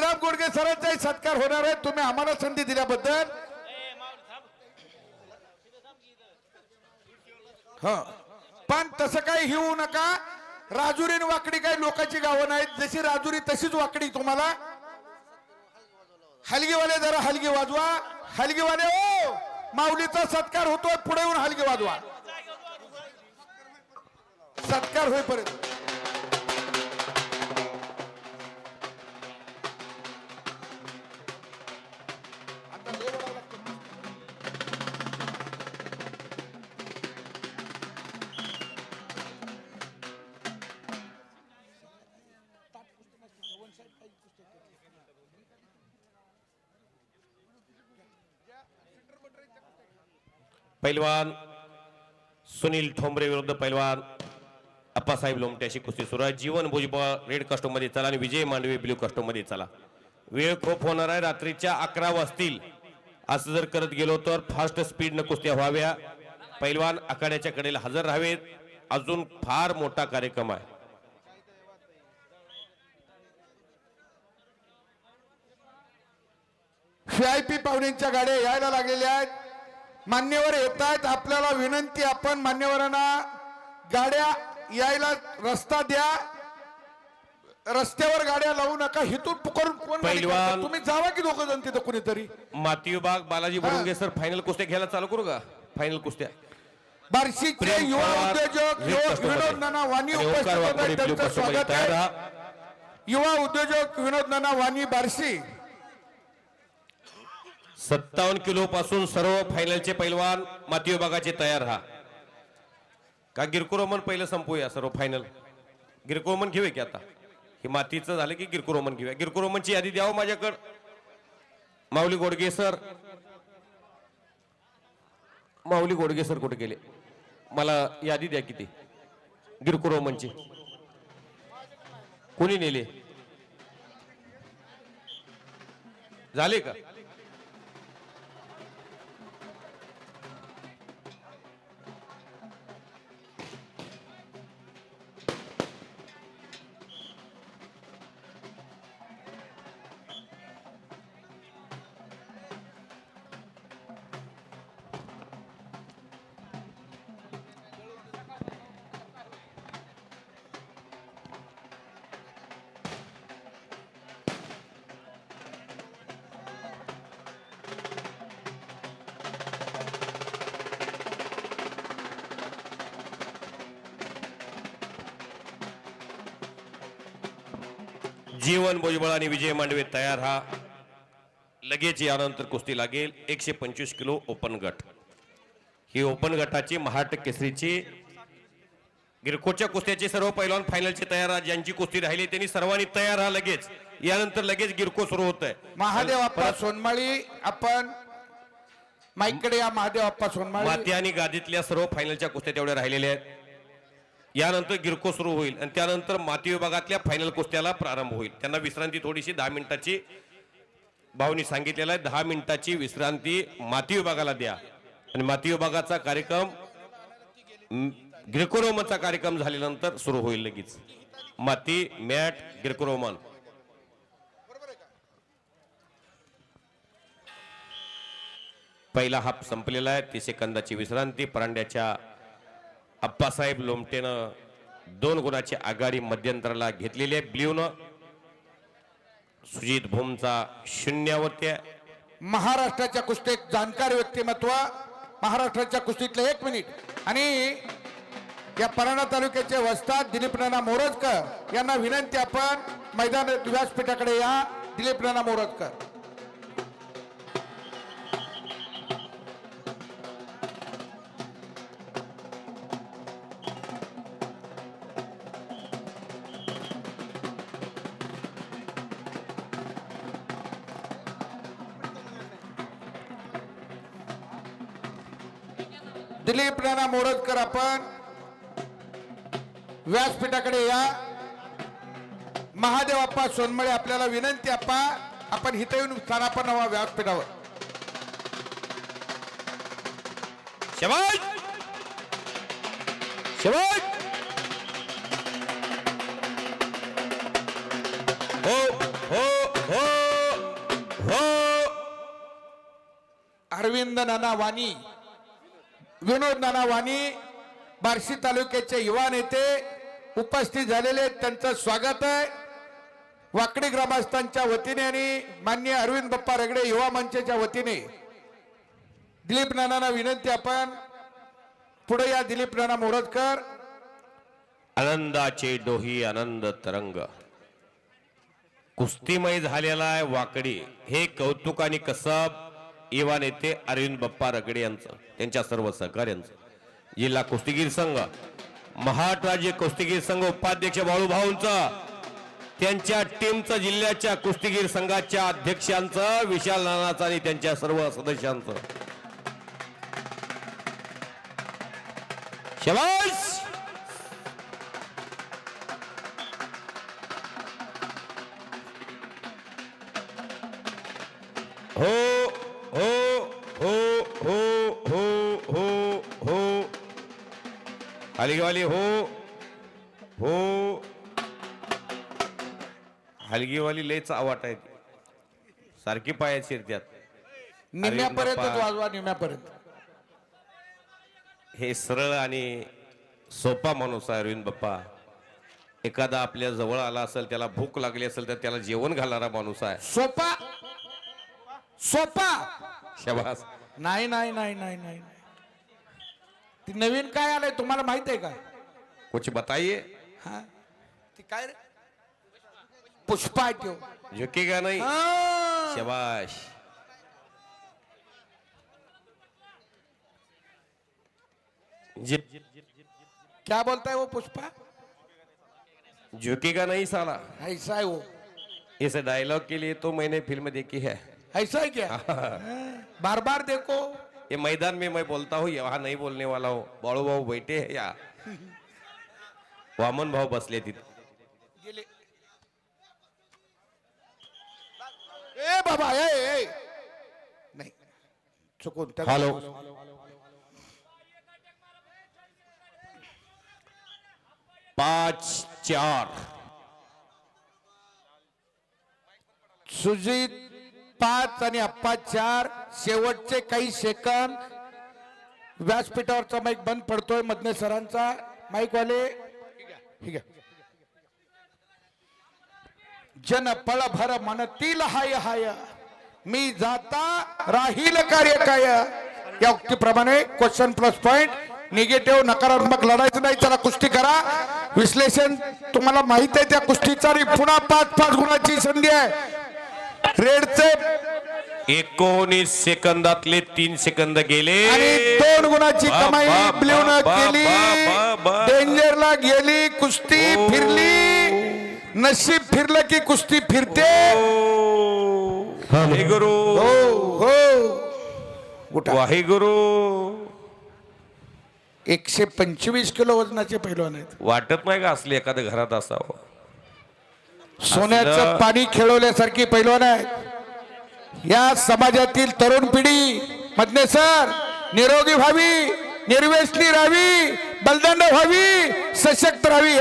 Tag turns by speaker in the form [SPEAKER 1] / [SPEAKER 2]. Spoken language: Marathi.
[SPEAKER 1] श्रीराम गोडगे सरांचाही सत्कार होणार आहे. तुम्ही आम्हाला संधी दिल्याबद्दल. हा. पण तसं काही हे होऊ नका. राजुरीन आणि वाकडी काही लोकांची गावं नाहीत. जशी राजुरी तशीच वाकडी तुम्हाला. हलगीवाले जरा हलगी वाजवा. हलगीवाले ओ! माऊलीचा सत्कार होतोय. पुढे येऊन हलगी वाजवा. सत्कार होईपर्यंत.
[SPEAKER 2] पैलवान सुनील ठोंबरे विरुद्ध पैलवान अप्पासाहेब लोमट्याशी कुस्ती सुरू आहे. जीवन भुजबळ रेडमध्ये चला आणि विजय मांडवे ब्ल्यू मध्ये चला. वेळ खूप होणार आहे. रात्रीच्या अकरा वाजतील. असं जर करत गेलो तर फास्ट स्पीडनं कुस्त्या व्हाव्या. पैलवान आखाड्याच्या कडेला हजर राहावेत. अजून फार मोठा कार्यक्रम आहे.
[SPEAKER 1] व्हीआयपी पाहुण्यांच्या गाड्या यायला लागलेल्या आहेत. मान्यवर येत आहेत आपल्याला विनंती आपण मान्यवरांना गाड्या यायला रस्ता द्या. रस्त्यावर गाड्या लावू नका. हिथून पुकारून कोण गाडी? तुम्ही जावा की दोघ जण तिथं कुणीतरी?
[SPEAKER 2] माती विभाग बालाजी बुरुंगे सर फायनल कुस्त्या घ्यायला चालू करू का? फायनल कुस्त्या.
[SPEAKER 1] बार्शीचे
[SPEAKER 2] प्रेम
[SPEAKER 1] युवा
[SPEAKER 2] पवार,
[SPEAKER 1] उद्योजक
[SPEAKER 2] रेड
[SPEAKER 1] युवा-
[SPEAKER 2] कस्टमर
[SPEAKER 1] विनोद नाना वाणी
[SPEAKER 2] आणि
[SPEAKER 1] उपस्थित
[SPEAKER 2] ओंकार
[SPEAKER 1] आहेत.
[SPEAKER 2] कस्टमर
[SPEAKER 1] स्वागत
[SPEAKER 2] तयार
[SPEAKER 1] आहे
[SPEAKER 2] राहा.
[SPEAKER 1] युवा उद्योजक विनोद नाना वाणी बार्शी.
[SPEAKER 2] सत्तावन्न किलो पासून सर्व फायनलचे पैलवान माती विभागाचे तयार राहा. का गिरकुरोमन पहिलं संपूया सर्व फायनल? गिरकुरोमन घेऊया की आता? हे मातीचं झालं की गिरकुरोमन घेऊया. गिरकुरोमनची यादी द्यावं माझ्याकडं? माऊली गोडगे सर. माऊली गोडगे सर कुठे गेले? मला यादी द्या किती गिरकुरोमनची. कोणी नेले? झाले का? जीवन भुजबळ आणि विजय मांडवे तयार हा. लगेच यानंतर कुस्ती लागेल. एकशे पंचवीस किलो ओपन गट. ही ओपन गटाची महाट केसरीची गिरकोच्या कुस्त्याचे सर्व पैलवान फायनलचे तयार ज्यांची कुस्ती राहिली. त्यांनी सर्वांनी तयार राहा लगेच. यानंतर लगेच गिरको सुरू होत आहे
[SPEAKER 1] महादेव आप्पा सोनमाळी आपण माईकडे या महादेव आप्पा सोनमाळी.
[SPEAKER 2] माती आणि गादीतल्या सर्व फायनलच्या कुस्त्या तेवढ्या राहिलेल्या आहेत. यानंतर गिरको सुरू होईल आणि त्यानंतर माती विभागातल्या फायनल कुस्त्याला प्रारंभ होईल. त्यांना विश्रांती थोडीशी दहा मिनिटाची भाऊनी सांगितलेलं आहे. दहा मिनिटाची विश्रांती माती विभागाला द्या. आणि माती विभागाचा कार्यक्रम ग्रेकोरोमनचा कार्यक्रम झाल्यानंतर सुरू होईल लगेच. माती मॅट ग्रेकोरोमन पहिला हाफ संपलेला आहे. तीस सेकंदाची विश्रांती. परांड्याच्या अप्पासाहेब लोमटेनं दोन गुणाची आघाडी मध्यंतराला घेतलेली आहे. ब्ल्यूनं सुजित भूमचा शून्यावरती आहे.
[SPEAKER 1] महाराष्ट्राच्या कुस्तीत जाणकार व्यक्तिमत्व महाराष्ट्राच्या कुस्तीतलं एक मिनिट. आणि या पराणा तालुक्याचे वस्ताद दिलीप नाना मोरजकर यांना विनंती आपण मैदान व्यासपीठाकडे या. दिलीप नाना मोरजकर. दिलीप नाना मोरदकर आपण व्यासपीठाकडे या. महादेव अप्पा सोनमळे आपल्याला विनंती अप्पा आपण हिथ येऊन स्थानापन हवा व्यासपीठावर.
[SPEAKER 2] शेवट! हो हो हो हो!
[SPEAKER 1] अरविंद नाना वाणी. विनोद नाना वाणी बार्शी तालुक्याचे युवा नेते उपस्थित झालेले त्यांचं स्वागत आहे. वाकडी ग्रामस्थांच्या वतीने आणि मान्य अरविंद बाप्पा रगडे युवा मंचच्या वतीने. दिलीप नानांना विनंती आपण. पुढे या दिलीप नाना मोरदकर
[SPEAKER 2] आनंदाचे डोही आनंद तरंग. कुस्तीमय झालेला आहे वाकडी. हे कौतुक आणि कसब युवा नेते अरविंद बप्पा रगडे यांचं त्यांच्या सर्व सहकार्यांचं जिल्हा कुस्तीगीर संघ महाराष्ट्र कुस्तीगीर संघ उपाध्यक्ष बाळूभाऊंचं त्यांच्या टीमचं जिल्ह्याच्या कुस्तीगीर संघाच्या अध्यक्षांचं विशाल नानाचं आणि त्यांच्या सर्व सदस्यांचं. शबाश हलगीवाली हो. हो. हलगीवाली लयच आवाट आहे. सारखी पाया शिरत्यात.
[SPEAKER 1] निम्यापर्यंत. वाजवा निम्यापर्यंत
[SPEAKER 2] हे सरळ आणि सोपा माणूस आहे अरविंद बाप्पा. एखादा आपल्या जवळ आला असेल त्याला भूक लागली असेल तर त्याला जेवण घालणारा माणूस आहे.
[SPEAKER 1] सोपा. सोपा.
[SPEAKER 2] शबास.
[SPEAKER 1] नाही नाही नाही नाही नाही. ती नवीन काय आलंय तुम्हाला माहित आहे का?
[SPEAKER 2] कुछ बताइए।
[SPEAKER 1] हा? ती काय रे? पुष्पा आहे त्यो.
[SPEAKER 2] झुकेगा नहीं।
[SPEAKER 1] हा.
[SPEAKER 2] शबाश। जे-
[SPEAKER 1] क्या बोलता है वो पुष्पा?
[SPEAKER 2] झुकेगा नहीं साला।
[SPEAKER 1] ऐसा है वो।
[SPEAKER 2] इस डायलॉग के लिए तो मैंने फ़िल्म देखी है।
[SPEAKER 1] ऐसा है क्या? बार बार देखो।
[SPEAKER 2] ये मैदान में मैं बोलता हूँ यहाँ नहीं बोलने वाला हूँ। बाळू भाऊ बैठे हैं या? वामन भाऊ बसले तिथे।
[SPEAKER 1] ए बाबा ए ए नाही. चुकून त्या-
[SPEAKER 2] हॅलो. पाच चार.
[SPEAKER 1] सुजित पाच आणि अप्पा चार. शेवटचे काही सेकंद व्यासपीठावरचा माईक बंद पडतोय मधने सरांचा. माईक वाले. ठीक आहे. जन पळ भर म्हणतील हाय हाय. मी जाता राहील कार्य काय? या उक्तीप्रमाणे क्वेश्चन प्लस पॉइंट निगेटिव्ह नकारात्मक लढायचं नाही. चला कुस्ती करा. विश्लेषण तुम्हाला माहीत आहे त्या कुस्तीचा पुन्हा पाच पाच गुणाची संधी आहे. रेडचे.
[SPEAKER 2] एकोणीस सेकंदातले तीन सेकंद गेले.
[SPEAKER 1] आणि दोन गुणाची कमाई ब्ल्यू न केली
[SPEAKER 2] बा, बा, बा.
[SPEAKER 1] डेंजरला गेली कुस्ती. फिरली. नशीब फिरलं की कुस्ती फिरते.
[SPEAKER 2] वाहेगुरु.
[SPEAKER 1] हो हो. उठा.
[SPEAKER 2] वाहेगुरु.
[SPEAKER 1] एकशे पंचवीस किलो वजनाचे पैलवान आहेत.
[SPEAKER 2] वाटत नाही का असले एखाद्या घरात असावं?
[SPEAKER 1] सोन्याचं पाणी खेळवल्यासारखी पैलवान आहे या समाजातील तरुण पिढी मधने सर निरोगी व्हावी निर्वेशनी राहावी बलदंड व्हावी सशक्त राहावी.